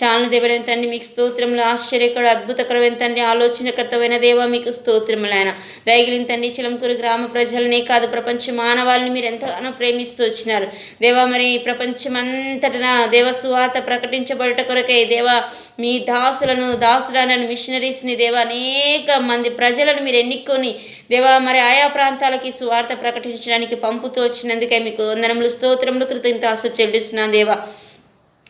చాలను దేవడైన తండ్రి మీకు స్తోత్రములు. ఆశ్చర్యకర అద్భుతకరమైన తండ్రి ఆలోచనకర్తమైన దేవ మీకు స్తోత్రములైన ఆయన. దయగిలిన తండ్రి చిలంకూరు గ్రామ ప్రజలనే కాదు ప్రపంచ మానవాళిని మీరు ఎంతగానో ప్రేమిస్తూ వచ్చినారు. దేవా మరి ప్రపంచమంతటన దేవ సువార్త ప్రకటించబడుట కొరకై దేవా మీ దాసులను దాసులను మిషనరీస్ని దేవా అనేక మంది ప్రజలను మీరు ఎన్నుకొని దేవా మరి ఆయా ప్రాంతాలకి సువార్త ప్రకటించడానికి పంపుతూ వచ్చినందుకే మీకు వందనములు స్తోత్రములు కృతజ్ఞత చెల్లిస్తున్నాను దేవా.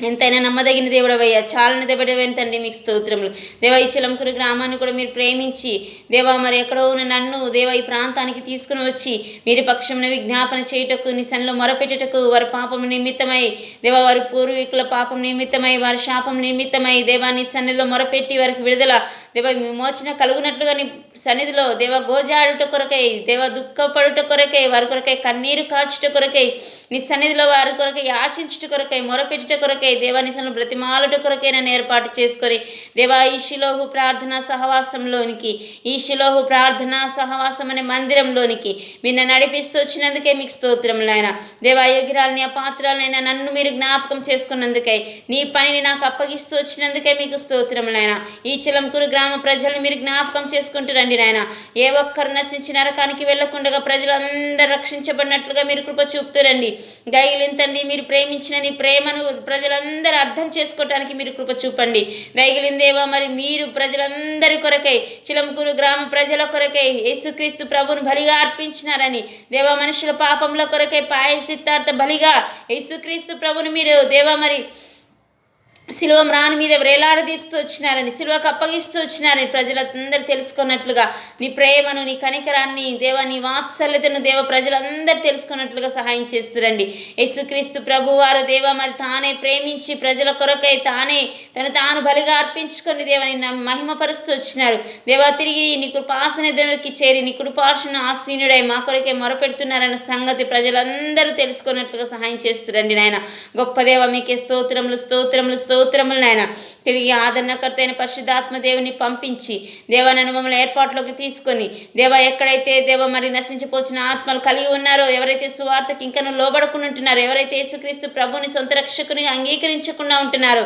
ఎంతైనా నమ్మదగిన దేవుడవయ్యా. చాలని దేవుడవైన తండ్రి మీకు స్తోత్రములు. దేవా ఈ చిలంకురు గ్రామాన్ని కూడా మీరు ప్రేమించి దేవా మరి ఎక్కడో ఉన్న నన్ను దేవా ఈ ప్రాంతానికి తీసుకుని వచ్చి మీరు పక్షమున విజ్ఞాపన చేయుటకు నీ మొరపెట్టుటకు వారి పాపం నిమిత్తమై దేవా వారి పూర్వీకుల పాపం నిమిత్తమై వారి శాపం నిమిత్తమై దేవా నీ మొరపెట్టి వారికి విడుదల దేవ విమోచన కలుగునట్లుగా నీ సన్నిధిలో దేవ గోజాడుట కొరకై దేవ దుఃఖపడుట కొరకై వారి కొరకై కన్నీరు కాచుట కొరకై నీ సన్నిధిలో వారి కొరకై యాచించుట కొరకై మొరపెట్టుట కొరకై దేవా నీ బ్రతిమాలుట కొరకై నన్ను ఏర్పాటు చేసుకొని దేవా ఈ శిలోహు ప్రార్థనా సహవాసంలోనికి ఈ శిలోహు ప్రార్థనా సహవాసం అనే మందిరంలోనికి మీరు నడిపిస్తూ వచ్చినందుకే మీకు స్తోత్రములు ఆయన దేవా యోగిరాలని ఆ నన్ను మీరు జ్ఞాపకం చేసుకున్నందుకై నీ పనిని నాకు అప్పగిస్తూ వచ్చినందుకే మీకు స్తోత్రములు ఆయన ఈ చిలంకూరు గ్రామ ప్రజల్ని మీరు జ్ఞాపకం చేసుకుంటున్నారు రండి నాయన. ఏ ఒక్కరు నశించి నరకానికి వెళ్ళకుండా ప్రజలందరూ రక్షించబడినట్లుగా మీరు కృప చూపుతూ రండి దయగిలింతండి మీరు ప్రేమించిన నీ ప్రేమను ప్రజలందరూ అర్థం చేసుకోవటానికి మీరు కృప చూపండి. దయగిలిందేవా మరి మీరు ప్రజలందరి కొరకై చిలంకూరు గ్రామ ప్రజల కొరకై యేసుక్రీస్తు ప్రభుని బలిగా అర్పించినారని దేవా మనుషుల పాపంలో కొరకై పాయ సిద్ధార్థ బలిగా యేసుక్రీస్తు ప్రభుని మీరు దేవా మరి శిలువ మ్రాని మీద వేలాడదీస్తూ వచ్చినారని శిలువకు అప్పగిస్తూ వచ్చినారని ప్రజలందరూ తెలుసుకున్నట్లుగా నీ ప్రేమను నీ కనికరాన్ని దేవ నీ వాత్సల్యతను దేవ ప్రజలందరూ తెలుసుకున్నట్లుగా సహాయం చేస్తురండి. యేసుక్రీస్తు ప్రభు వారు దేవ మరి తానే ప్రేమించి ప్రజల కొరకై తానే తను తాను బలిగా అర్పించుకొని దేవని మహిమపరుస్తూ వచ్చినాడు దేవా తిరిగి నీ కృపాసనకి చేరి నీ కృపార్షణ ఆసీనుడై మా కొరకే మొరపెడుతున్నారన్న సంగతి ప్రజలందరూ తెలుసుకున్నట్లుగా సహాయం చేస్తురండి నాయన. గొప్ప దేవ మీకే స్తోత్రములు స్తోత్రములు స్తోత్రములు నాయన. తిరిగి ఆదరణకర్త అయిన పరిశుద్ధాత్మ దేవుని పంపించి దేవ నన్ను మమ్మల్ని ఏర్పాట్లోకి తీసుకొని దేవ ఎక్కడైతే దేవ మరి నశించిపోచిన ఆత్మలు కలిగి ఉన్నారో ఎవరైతే సువార్తకి ఇంకను లోబడకుండా ఉంటున్నారో ఎవరైతే యేసుక్రీస్తు ప్రభుని సొంత రక్షకునిగా అంగీకరించకుండా ఉంటున్నారో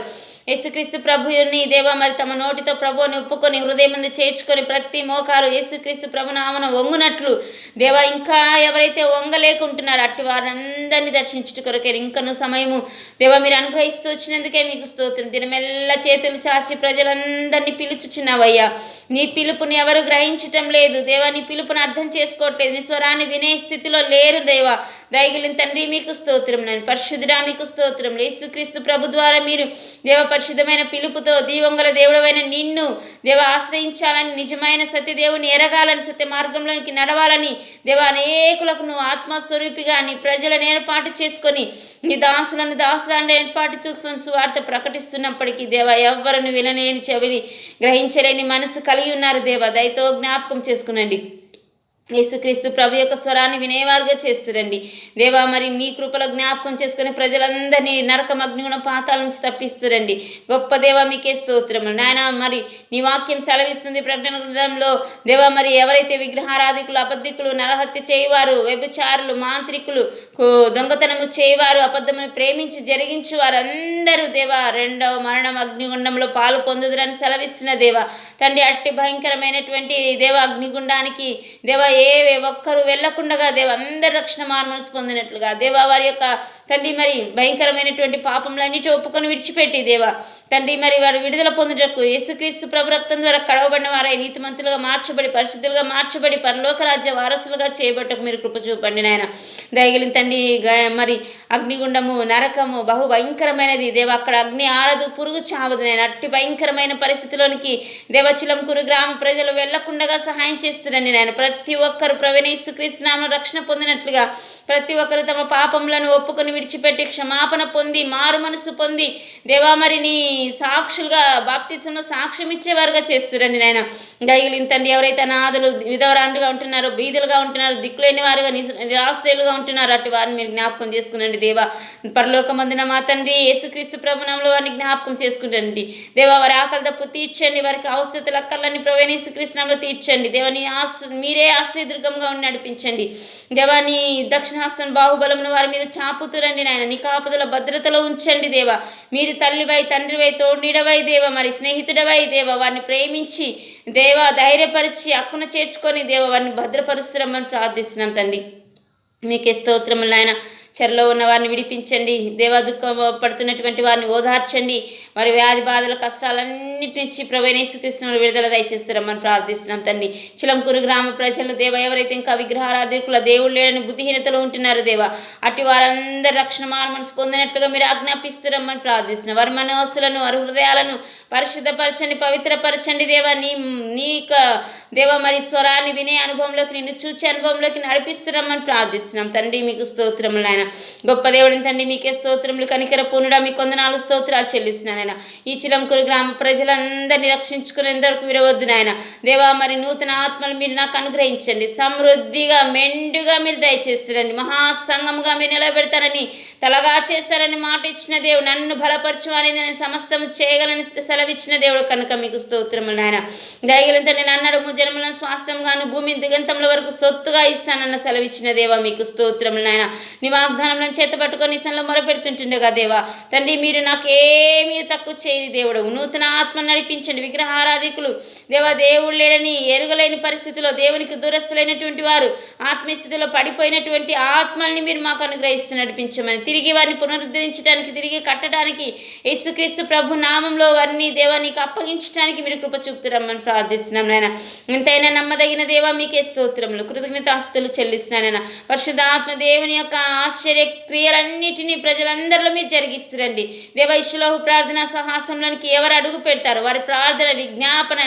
యేసుక్రీస్తు ప్రభుని దేవ మరి తమ నోటితో ప్రభువుని ఒప్పుకొని హృదయం ముందు చేర్చుకొని ప్రతి మోకాలు యేసుక్రీస్తు ప్రభునామన వంగునట్లు దేవ ఇంకా ఎవరైతే వంగలేకుంటున్నారో అట్టి వారందరినీ దర్శించుట కొరకే ఇంకను సమయము దేవ మీరు అనుగ్రహిస్తూ వచ్చినందుకే మీకు స్తోత్రం. దినమెల్ల చేతులు చాచి ప్రజలందరినీ పిలుచుచున్నావయ్యా. నీ పిలుపుని ఎవరు గ్రహించటం లేదు. దేవా నీ పిలుపుని అర్థం చేసుకోవట్లేదు. నీ స్వరాన్ని వినే స్థితిలో లేరు దేవా. దయగిలిన తండ్రి మీకు స్తోత్రం నేను పరిశుద్ధుడా మీకు స్తోత్రం యేసుక్రీస్తు ప్రభు ద్వారా మీరు దేవ పరిశుద్ధమైన పిలుపుతో దీవంగల దేవుడమైన నిన్ను దేవ ఆశ్రయించాలని నిజమైన సత్యదేవుని ఎరగాలని సత్య మార్గంలోనికి నడవాలని దేవ అనేకులకు నువ్వు ఆత్మస్వరూపిగా నీ ప్రజలను ఏర్పాటు చేసుకొని నీ దాసులను దాసులను ఏర్పాటు చూసుకొని సువార్త ప్రకటిస్తున్నప్పటికీ దేవ ఎవ్వరను వినలేని చెవిని గ్రహించలేని మనసు కలిగి ఉన్నారు. దేవ దయతో జ్ఞాపకం చేసుకునండి. యేసుక్రీస్తు ప్రభు యొక్క స్వరాన్ని వినేవారుగా చేస్తురండి. దేవా మరి మీ కృపలో జ్ఞాపకం చేసుకుని ప్రజలందరినీ నరకం అగ్నిగుణ పాతాల నుంచి తప్పిస్తురండి. గొప్ప దేవా మీకే స్తోత్రము నాయన మరి నీ వాక్యం సెలవిస్తుంది ప్రకటన గ్రంథంలో. దేవా మరి ఎవరైతే విగ్రహారాధికులు అబద్ధికులు నరహత్య చేయవారు వ్యభిచారులు మాంత్రికులు దొంగతనము చేయవారు అబద్ధమును ప్రేమించి జరిగించు వారందరూ దేవా రెండవ మరణం అగ్నిగుండంలో పాలు పొందుదురని సెలవిస్తున్న దేవా. తండ్రి అట్టి భయంకరమైనటువంటి దేవ అగ్నిగుండానికి దేవ ఏ ఒక్కరు వెళ్ళకుండా దేవ అందరి రక్షణ మార్మను పొందినట్లుగా దేవ వారి యొక్క తండ్రి మరి భయంకరమైనటువంటి పాపములన్నిటి ఒప్పుకొని విడిచిపెట్టి దేవా. తండ్రి మరి వారు విడుదల పొందుటకు యేసుక్రీస్తు ప్రభురక్తం ద్వారా కడవబడిన వారై నీతిమంతులుగా మార్చబడి పరిశుద్ధులుగా మార్చబడి పరలోక రాజ్య వారసులుగా చేయబట్టకు మీరు కృప చూపండి నాయన. దయగలిన తండ్రి గ- మరి అగ్నిగుండము నరకము బహు భయంకరమైనది. దేవ అక్కడ అగ్ని ఆరదు పురుగు చావదు నేను అట్టి భయంకరమైన పరిస్థితిలోనికి దేవచిలంకూరు గ్రామ ప్రజలు వెళ్ళకుండగా సహాయం చేస్తున్నాను నేను ప్రతి ఒక్కరు ప్రవీణ యేసుక్రీస్తు నామను రక్షణ పొందినట్లుగా ప్రతి ఒక్కరు తమ పాపములను ఒప్పుకొని విడిచిపెట్టి క్షమాపణ పొంది మారు మనసు పొంది దేవా మరి నీ సాక్షులుగా బాప్తిసంలో సాక్ష్యం ఇచ్చేవారుగా చేస్తురండి నాయన. దయగిలింతండి ఎవరైతే అనాథులు విధవరాండుగా ఉంటున్నారో బీదులుగా ఉంటున్నారో దిక్కులేని వారుగా నిరాశ్రయులుగా ఉంటున్నారు అటు వారిని మీరు జ్ఞాపకం చేసుకునండి దేవా. పరలోకమందున మా తండ్రి యేసుక్రీస్తు ప్రభునంలో వారిని జ్ఞాపకం చేసుకుంటండి. దేవా వారి ఆకలి తప్పు తీర్చండి వారికి అవసరతలు అక్కర్లన్నీ ప్రవేణ యేసుక్రీస్తునంలో తీర్చండి. దేవని ఆశ్ర మీరే ఆశ్రయదుర్గంగా ఉండి నడిపించండి. దేవాని దక్షిణ హస్తం బాహుబలమును వారి మీద చాపుతురండి నాయన. నీ కాపుదల భద్రతలో ఉంచండి దేవా. మీరు తల్లివై తండ్రివై తోడిడవై దేవ. మరి స్నేహితుడవై దేవ. వారిని ప్రేమించి దేవా ధైర్యపరిచి అక్కున చేర్చుకొని దేవ వారిని భద్రపరుస్తున్నామని ప్రార్థిస్తున్నాం తండ్రి. మీకే స్తోత్రములు నాయన. చెరలో ఉన్న వారిని విడిపించండి. దేవ దుఃఖం పడుతున్నటువంటి వారిని ఓదార్చండి. మరి వ్యాధి బాధల కష్టాలన్నిటి నుంచి ప్రవేణేశ్వకృష్ణులు విడుదల దయచేస్తున్నామని ప్రార్థిస్తున్నాం తండ్రి. చిలంకూరు గ్రామ ప్రజలు దేవ ఎవరైతే ఇంకా విగ్రహారాధికుల దేవుడు లేడని బుద్ధిహీనతలో ఉంటున్నారు దేవ అట్టి వారందరూ రక్షణ మనసు పొందినట్లుగా మీరు ఆజ్ఞాపిస్తున్నారమ్మని ప్రార్థిస్తున్నాం. వారి మనోసులను వారి హృదయాలను పరిశుద్ధపరచండి పవిత్రపరచండి దేవా. నీ నీ దేవ మరి స్వరాన్ని వినే అనుభవంలోకి నిన్ను చూచే అనుభవంలోకి నడిపిస్తున్నామని ప్రార్థిస్తున్నాం. తండ్రి మీకు స్తోత్రములు ఆయన గొప్ప దేవుడిని తండ్రి మీకే స్తోత్రములు కనికర పూనుడా మీ కొందనాలు స్తోత్రాలు చెల్లిస్తున్నాను ఆయన ఈ చిలంకూరు గ్రామ ప్రజలందరినీ రక్షించుకునేందుకు విరవద్దు నాయన. దేవా మరి నూతన ఆత్మలు మీరు నాకు అనుగ్రహించండి. సమృద్ధిగా మెండుగా మీరు దయచేస్తారండి. మహాసంగముగా మీరు నిలబెడతారని తలగా చేస్తారని మాట ఇచ్చిన దేవుడు నన్ను బలపరచు అనేది నేను సమస్తం చేయగలని సెలవిచ్చిన దేవుడు కనుక మీకు స్తోత్రములు నాయన. దయగలంత నేను అన్నాడు జనములను స్వాస్థ్యంగాను భూమి దిగంతముల వరకు సొత్తుగా ఇస్తానన్న సెలవిచ్చిన దేవా మీకు స్తోత్రములు నాయన. నీ వాగ్దానం చేత పట్టుకొని ఇసంలో మొరపెడుతుంటుండగా దేవా. తండ్రి మీరు నాకేమీ తక్కువ చేయని దేవుడు నూతన ఆత్మ నడిపించండి. విగ్రహారాధికులు. దేవా దేవుడు లేడని ఎరుగలేని పరిస్థితిలో దేవునికి దురస్తులైనటువంటి వారు ఆత్మీయస్థితిలో పడిపోయినటువంటి ఆత్మల్ని మీరు మాకు అనుగ్రహిస్తూ నడిపించమని తిరిగి వారిని పునరుద్ధరించడానికి తిరిగి కట్టడానికి యేసుక్రీస్తు ప్రభు నామంలో వారిని దేవా నీకు అప్పగించడానికి మీరు కృప చూపుతురమ్మని ప్రార్థిస్తున్నాం నాయన. ఎంతైనా నమ్మదగిన దేవా మీకే స్తోత్రములు. కృతజ్ఞతాస్తులు చెల్లిస్తున్నానైనా పరిశుధాత్మ దేవుని యొక్క ఆశ్చర్య క్రియలన్నిటినీ ప్రజలందరిలో మీరు జరిగిస్తురండి. దేవ ఇష్లోహ ప్రార్థన సహాసంలోనికి ఎవరు అడుగు పెడతారు? వారి ప్రార్థన విజ్ఞాపన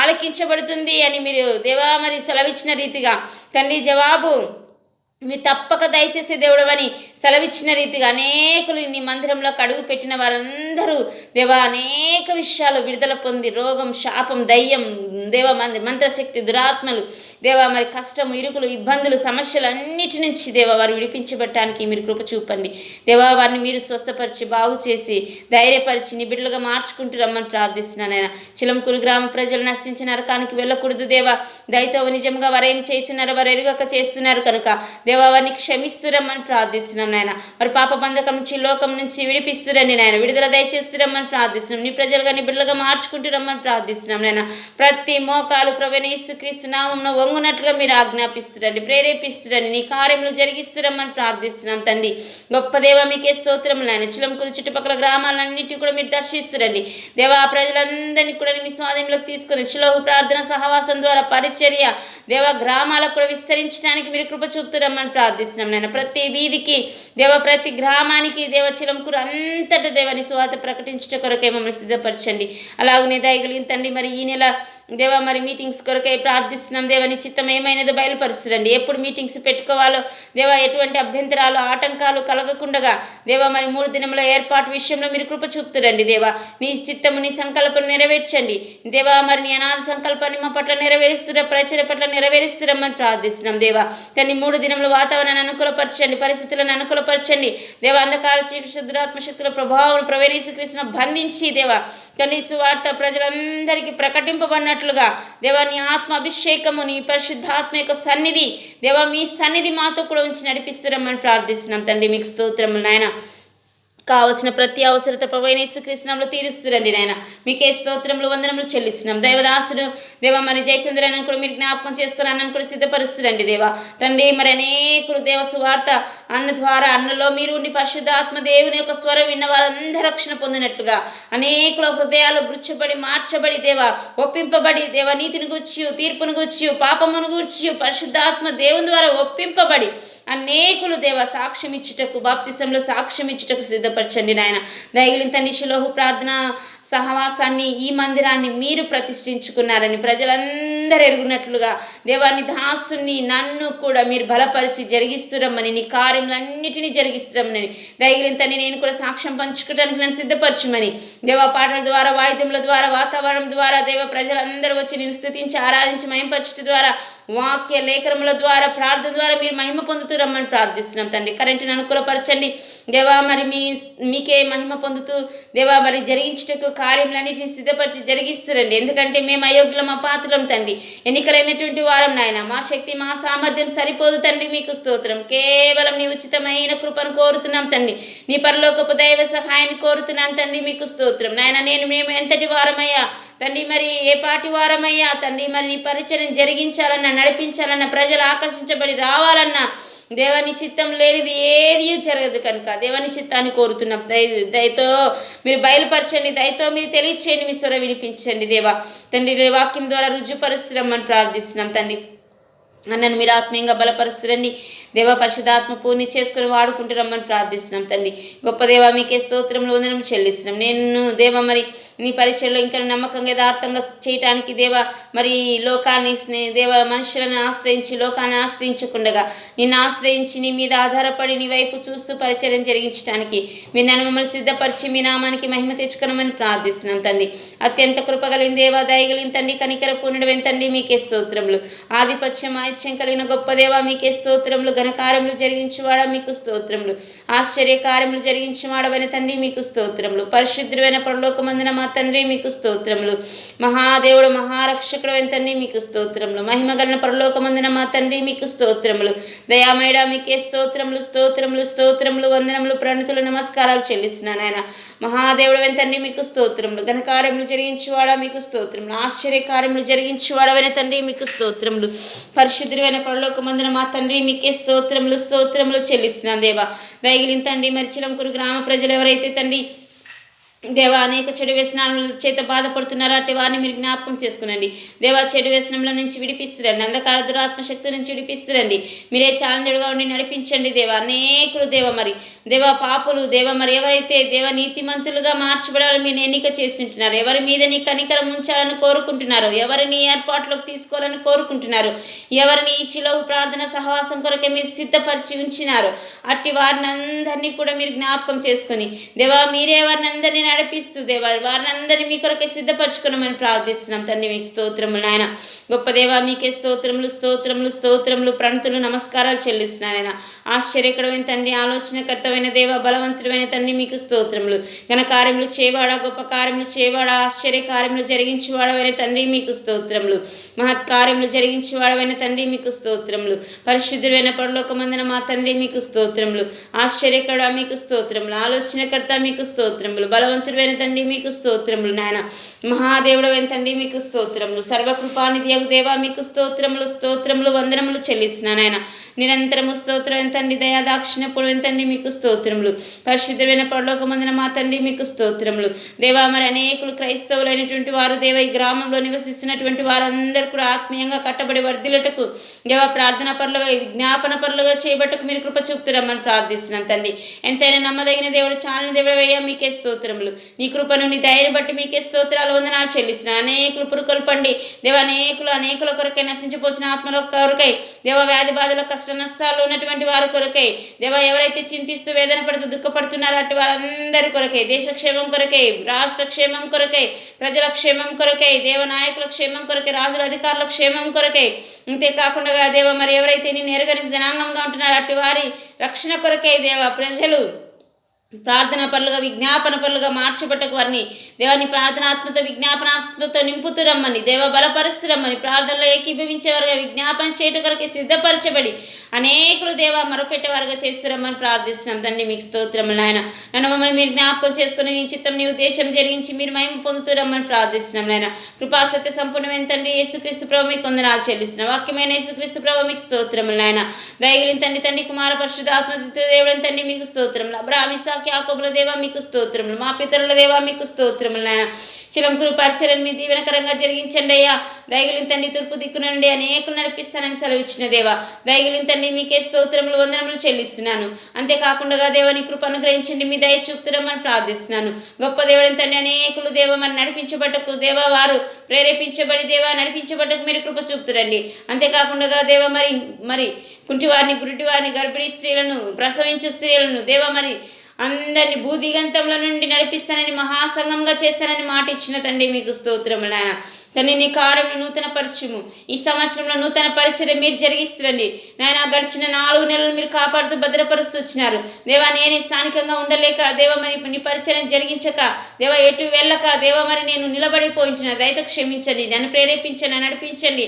ఆలకించబడుతుంది అని మీరు దేవా మరి సెలవిచ్చిన రీతిగా. తండ్రి జవాబు మీరు తప్పక దయచేసే దేవుడవని సెలవిచ్చిన రీతిగా అనేకులు నీ మందిరంలో అడుగు పెట్టిన వారందరూ దేవా అనేక విషయాలు విడుదల పొంది రోగం శాపం దయ్యం దేవ మంది మంత్రశక్తి దురాత్మలు దేవా మరి కష్టము ఇరుకులు ఇబ్బందులు సమస్యలు అన్నిటి నుంచి దేవా వారు విడిపించబట్టడానికి మీరు కృప చూపండి. దేవా వారిని మీరు స్వస్థపరిచి బాగు చేసి ధైర్యపరిచి నిబిడ్డలుగా మార్చుకుంటూ రమ్మని ప్రార్థిస్తున్నాను ఆయన చిలంకూరు గ్రామ ప్రజలు నశించిన నరకానికి వెళ్ళకూడదు దేవా. దయతో నిజంగా వారు ఏం చేస్తున్నారో వారు ఎరుగక చేస్తున్నారు కనుక దేవా వారిని క్షమిస్తూ రమ్మని ప్రార్థిస్తున్నాను నాయన. మరి పాప బంధకం నుంచి లోకం నుంచి విడిపిస్తురండి నాయన. విడుదల దయచేస్తురమ్మని ప్రార్థిస్తున్నాం. నీ ప్రజలుగా నీ బిడ్డలుగా మార్చుకుంటూ రమ్మని ప్రార్థిస్తున్నాం నాయన. ప్రతి మోకాలు ప్రవీణ క్రీస్తు నామంలో వంగునట్లుగా మీరు ఆజ్ఞాపిస్తురండి ప్రేరేపిస్తురండి నీ కార్యములు జరిగిస్తురమ్మని ప్రార్థిస్తున్నాం తండ్రి. గొప్ప దేవ మీకే స్తోత్రం నాయన. చిలంకులు చుట్టుపక్కల గ్రామాలన్నిటి కూడా మీరు దర్శిస్తురండి. దేవా ప్రజలందరినీ కూడా మీ స్వాధీనంలోకి తీసుకుని శిలోహు ప్రార్థన సహవాసం ద్వారా పరిచర్య దేవ గ్రామాలకు కూడా విస్తరించడానికి మీరు కృప చూపుతురమ్మని ప్రార్థిస్తున్నాం నేను ప్రతి వీధికి దేవ ప్రతి గ్రామానికి దేవ చిలంకూరు అంతటా దేవని స్వాత ప్రకటించుట కొరకే మమ్మల్ని సిద్ధపరచండి. అలాగనే దయగలిగిన తండ్రి మరి ఈ నెల దేవా మరి మీటింగ్స్ కొరకై ప్రార్థిస్తున్నాం. దేవని చిత్తం ఏమైనదో బయలుపరుస్తుండీ ఎప్పుడు మీటింగ్స్ పెట్టుకోవాలో దేవా ఎటువంటి అభ్యంతరాలు ఆటంకాలు కలగకుండగా దేవా మరి మూడు దినముల ఏర్పాటు విషయంలో మీరు కృప చూపుతురండి దేవా. నీ చిత్తము నీ సంకల్పం నెరవేర్చండి. దేవా మరి నీ అనాథ సంకల్పాన్ని మా పట్ల నెరవేరుస్తున్న ప్రచర పట్ల నెరవేరుస్తురమ్మని ప్రార్థిస్తున్నాం దేవా. తన్ని మూడు దినముల వాతావరణాన్ని అనుకూలపరచండి పరిస్థితులను అనుకూలపరచండి. దేవా అంధకార చీకటి దురాత్మ శక్తుల ప్రభావం ప్రవేశకృష్ణ బంధించి దేవా కానీ సువార్త ప్రజలందరికీ ప్రకటింపబడినట్లుగా దేవా నీ ఆత్మ అభిషేకము నీ పరిశుద్ధాత్మ యొక్క సన్నిధి. దేవా మీ సన్నిధి మాతో కూడా ఉంచి నడిపిస్తురమ్మని ప్రార్థిస్తున్నాం. తండ్రి మీకు స్తోత్రములు నాయన. కావలసిన ప్రతి అవసరత ప్రవైన కృష్ణంలో తీరుస్తురండి నాయన. మీకే స్తోత్రములు వందనములు చెల్లిస్తున్నాం. దేవదాసుడు దేవ మరి జయచంద్రని కూడా మీరు జ్ఞాపకం చేసుకుని అన్నను కూడా సిద్ధపరుస్తురండి దేవా. తండ్రి మరి అనేకులు దేవ సువార్త అన్న ద్వారా అన్నలో మీరు ఉండి పరిశుద్ధాత్మ దేవుని యొక్క స్వరం విన్న వారందరూ రక్షణ పొందినట్టుగా అనేకుల హృదయాలు గుర్చబడి మార్చబడి దేవ ఒప్పింపబడి దేవ నీతిని గూర్చి తీర్పును గూర్చి పాపమును గూర్చి పరిశుద్ధాత్మ దేవుని ద్వారా ఒప్పింపబడి అనేకులు దేవ సాక్ష్యం ఇచ్చుటకు బాప్తిసంలో సాక్ష్యం ఇచ్చుటకు సిద్ధపరచండి నాయన. దయగిలింత తండ్రి ప్రార్థన సహవాసాన్ని ఈ మందిరాన్ని మీరు ప్రతిష్ఠించుకున్నారని ప్రజలందరూ ఎరుగునట్లుగా దేవాన్ని దాసుని నన్ను కూడా మీరు బలపరిచి జరిగిస్తురమ్మని నీ కార్యములన్నిటినీ జరిగిస్తురమ్మని దయగిలింతని నేను కూడా సాక్ష్యం పంచుకోవడానికి నన్ను సిద్ధపరచమని. దేవ పాటల ద్వారా వాయిద్యముల ద్వారా వాతావరణం ద్వారా దేవ ప్రజలందరూ వచ్చి నేను స్థుతించి ఆరాధించి మయంపరచడం ద్వారా వాక్య లేఖనముల ద్వారా ప్రార్థన ద్వారా మీరు మహిమ పొందుతూ రమ్మని ప్రార్థిస్తున్నాం తండ్రి. కరెంటును అనుకూలపరచండి. దేవా మరి మీ మీకే మహిమ పొందుతూ దేవా మరి జరిగించుటకు కార్యములన్నిటిని సిద్ధపరిచి జరిగిస్తురండి. ఎందుకంటే మేము అయోగ్యులం అపాత్రులం తండ్రి. ఎన్నికలైనటువంటి వారం నాయన మా శక్తి మా సామర్థ్యం సరిపోదు తండ్రి మీకు స్తోత్రం. కేవలం నీ ఉచితమైన కృపను కోరుతున్నాం తండ్రి. నీ పరలోకపు దైవ సహాయాన్ని కోరుతున్నాం తండ్రి మీకు స్తోత్రం. నాయన నేను మేము ఎంతటి వారమయ్యా తండ్రి మరి ఏ పాటి వారమయ్యా? తండ్రి మరి నీ పరిచయం జరిగించాలన్నా నడిపించాలన్నా ప్రజలు ఆకర్షించబడి రావాలన్నా దేవని చిత్తం లేనిది ఏది జరగదు కనుక. దేవని చిత్తాన్ని కోరుతున్నాం దయ దయతో మీరు బయలుపరచండి దయతో మీరు తెలియచేయండి మీ స్వర వినిపించండి దేవా. తండ్రి వాక్యం ద్వారా రుజుపరుస్తున్నామని ప్రార్థిస్తున్నాం తండ్రి అన్నను మీరు ఆత్మీయంగా బలపరుస్తురండి. దేవ పరిశుధాత్మ పూర్ణి చేసుకుని వాడుకుంటూ రమ్మని ప్రార్థిస్తున్నాం తండ్రి గొప్ప దేవ మీకే స్తోత్రంలో వందనం చెల్లిస్తున్నాం. నేను దేవ మరి నీ పరిచయలో ఇంకా నమ్మకంగా యథార్థంగా చేయటానికి దేవ మరి లోకాన్ని దేవ మనుషులను ఆశ్రయించి లోకాన్ని ఆశ్రయించకుండగా నిన్ను ఆశ్రయించి నీ మీద ఆధారపడి నీ వైపు చూస్తూ పరిచయం జరిగించడానికి మీరు నన్ను మమ్మల్ని సిద్ధపరిచి మీ నామానికి మహిమ తెచ్చుకోనమని ప్రార్థిస్తున్నాం తండ్రి. అత్యంత కృపగలిగిన దేవ దయగలిగిన తండ్రి కనికర పూర్ణుడు తండ్రి మీకే స్తోత్రములు. ఆధిపత్యం ఆయిత్యం కలిగిన గొప్ప దేవ మీకే స్తోత్రములు. ఘనకార్యములు జరిగించువాడా మీకు స్తోత్రములు. ఆశ్చర్యకార్యములు జరిగించువాడవైన తండ్రి మీకు స్తోత్రములు. పరిశుద్ధుడైన పరలోకమందున మా తండ్రి మీకు స్తోత్రములు. మహాదేవుడు మహారక్షకుడు తండ్రి మీకు స్తోత్రములు. మహిమగలన పరలోకమందిన మా తండ్రి మీకు స్తోత్రములు. దయామేడ మీకే స్తోత్రములు స్తోత్రములు స్తోత్రములు వందనములు ప్రణితులు నమస్కారాలు చెల్లిస్తున్నాను ఆయన మహాదేవుడు తండ్రి మీకు స్తోత్రములు. ఘనకార్యములు జరిగించువాడా మీకు స్తోత్రములు. ఆశ్చర్యకార్యములు జరిగించేవాడవైన తండ్రి మీకు స్తోత్రములు. పరిశుద్ధుడైన పరలోకమందున మా తండ్రి మీకే స్తోత్రములు స్తోత్రములు చెల్లిస్తున్నాను దేవా. దయగిలిన తండ్రి మరిచిలంకూరు గ్రామ ప్రజలు ఎవరైతే తండ్రి దేవా అనేక చెడు వ్యసనాల చేత బాధపడుతున్నారు అట్టి వారిని మీరు జ్ఞాపకం చేసుకునండి. దేవా చెడు వ్యసనంలో నుంచి విడిపిస్తురండి. అంధకార దురాత్మశక్తి నుంచి విడిపిస్తురండి. మీరే ఛాలెంజ్గా ఉండి నడిపించండి దేవా. అనేకులు దేవ మరి. దేవ పాపులు దేవ మరి. ఎవరైతే దేవ నీతిమంతులుగా మార్చబడాలని మీరు ఎన్నిక చేస్తుంటున్నారు ఎవరి మీద నీ కనికరం ఉంచాలని కోరుకుంటున్నారు ఎవరిని ఏర్పాట్లోకి తీసుకోవాలని కోరుకుంటున్నారు ఎవరిని ఈ శిలోహు ప్రార్థన సహవాసం కొరకే మీరు సిద్ధపరిచి ఉంచినారు అట్టి వారిని అందరినీ కూడా మీరు జ్ఞాపకం చేసుకొని దేవా మీరే వారిని అందరినీ నడిపిస్తూ దేవా వారిని మీ కొరకే సిద్ధపరచుకున్నామని ప్రార్థిస్తున్నాం. తండ్రి మీకు స్తోత్రములు నాయన. గొప్ప దేవా మీకే స్తోత్రములు స్తోత్రములు స్తోత్రములు ప్రణతులు నమస్కారాలు చెల్లిస్తున్నాయన ఆశ్చర్యకరమైన తండ్రి ఆలోచనకర్తమైన దేవ బలవంతుడమైన తండ్రి మీకు స్తోత్రములు. ఘన కార్యములు చేవాడా గొప్ప కార్యములు చేవాడా ఆశ్చర్య కార్యములు జరిగించేవాడవైన తండ్రి మీకు స్తోత్రములు. మహత్కార్యములు జరిగించి జరిగించేవాడవైన తండ్రి మీకు స్తోత్రములు. పరిశుద్ధుడైన పరలోకమందిన మా తండ్రి మీకు స్తోత్రములు. ఆశ్చర్యకడ మీకు స్తోత్రములు. ఆలోచనకర్త మీకు స్తోత్రములు. బలవంతుడైన తండ్రి మీకు స్తోత్రములు నాయన. మహాదేవుడైన తండ్రి మీకు స్తోత్రములు. సర్వకృపానిధి యగు దేవా మీకు స్తోత్రములు స్తోత్రములు వందనములు చెల్లిస్తున్నాను నాయన. నిరంతరము స్తోత్రం తండ్రి దయా దాక్షిణ ఎంతండి తండ్రి మీకు స్తోత్రములు. పరిశుద్ధమైన పరలోకమందిన మా తండ్రి మీకు స్తోత్రములు. దేవా మరి అనేకులు క్రైస్తవులైనటువంటి వారు దేవ ఈ గ్రామంలో నివసిస్తున్నటువంటి వారందరూ కూడా ఆత్మీయంగా కట్టబడి వర్ధిలటకు దేవ ప్రార్థన పనులు విజ్ఞాపన పనులుగా చేయబట్టకు మీరు కృప చూపుతురమ్మని ప్రార్థిస్తున్నాం తండ్రి. ఎంతైనా నమ్మదగిన దేవుడు చాలని దేవుడు అయ్యా మీకే స్తోత్రములు. నీ కృపను నీ ధైర్యం బట్టి మీకే స్తోత్రాలు వందనాలు చెల్లిస్తున్నా. అనేకులు పురుకొల్పండి. దేవ అనేకులు అనేకుల కొరకై నశించిపోచిన ఆత్మల కొరకై దేవ వ్యాధి బాధల కష్టం నష్టాలు ఉన్నటువంటి వారి కొరకై. దేవ ఎవరైతే చింతిస్తూ వేదన పడుతూ దుఃఖపడుతున్నారో అటు వారందరి కొరకై. దేశ క్షేమం కొరకై రాష్ట్ర క్షేమం కొరకై ప్రజల క్షేమం కొరకై దేవ నాయకుల క్షేమం కొరకై రాజుల అధికారుల క్షేమం కొరకై. అంతేకాకుండా దేవ మరి ఎవరైతే నేను ఎరగని జనాంగంగా ఉంటున్నారో అటు వారి రక్షణ కొరకై దేవ. ప్రజలు ప్రార్థన పనులుగా విజ్ఞాపన పనులుగా మార్చబట్టకు వారిని దేవాని ప్రార్థనాత్మతో విజ్ఞాపనాత్మతో నింపుతూ రమ్మని. దేవ బలపరుస్తు రమ్మని. ప్రార్థనలో ఏకీభవించేవారుగా విజ్ఞాపన చేయట కొరకే సిద్ధపరచబడి అనేకులు దేవ మరపెట్టేవారుగా చేస్తురమ్మని ప్రార్థిస్తున్నాం. తండ్రి మీకు స్తోత్రములు నాయన. నన్ను మమ్మల్ని మీరు జ్ఞాపకం చేసుకుని నీ చిత్తం నీ ఉద్దేశం జరిగించి మీరు మేము పొందుతూ రమ్మని ప్రార్థిస్తున్నాం నాయన. కృపాసత్య సంపూర్ణమైన తండ్రి యేసుక్రీస్తు ప్రభు మీకు కొందనాలు చెల్లిస్తున్న. వాక్యమైన యేసుక్రీస్తు ప్రభు మీకు స్తోత్రములు నాయన. దయగిలిన తండ్రి తండ్రి కుమార పరిశుద్ధ ఆత్మదిత్య తండ్రి మీకు స్తోత్రములు. అబ్రామిసాకి ఆకోబుల దేవ మీకు స్తోత్రములు. మా పితరుల దేవ మీకు స్తోత్రములు నాయన చిలంకురు పరిచయం మీ దీవెనకరంగా జరిగించండి అయ్యా. దయగిలిన తండ్రి తూర్పు దిక్కు నుండి అనేకులు నడిపిస్తానని సెలవిచ్చిన దేవా. దయగిలిన తండ్రి మీకే స్తోత్రములు వందనములు చెల్లిస్తున్నాను. అంతేకాకుండా దేవని కృప అనుగ్రహించండి మీ దయ చూపుతురమని ప్రార్థిస్తున్నాను. గొప్ప దేవుడిని తండ్రి అనేకులు దేవ మరి నడిపించబట్టకు దేవ వారు ప్రేరేపించబడి దేవ నడిపించబట్టకు మీరు కృప చూపుతురండి. అంతేకాకుండా దేవ మరి మరి కుంటివారిని గురిటివారిని గర్భిణీ స్త్రీలను ప్రసవించు స్త్రీలను దేవ మరి అందరిని భూదిగంతంలో నుండి నడిపిస్తానని మహాసంగంగా చేస్తానని మాట ఇచ్చిన తండ్రి మీకు స్తోత్రములు నాయన. తండ్రి నీ కార్యము నూతన పరచుము ఈ సంవత్సరంలో నూతన పరిచయం మీరు జరిగిస్తుండండి నాయన గడిచిన నాలుగు నెలలు మీరు కాపాడుతూ భద్రపరుస్తూ వచ్చినారు. దేవా నేనే స్థానికంగా ఉండలేక దేవ మరి నీ పరిచయం జరిగించక దేవ ఎటు వెళ్ళక దేవ మరి నేను నిలబడిపోయించిన దయతో క్షమించండి నన్ను ప్రేరేపించండి నడిపించండి.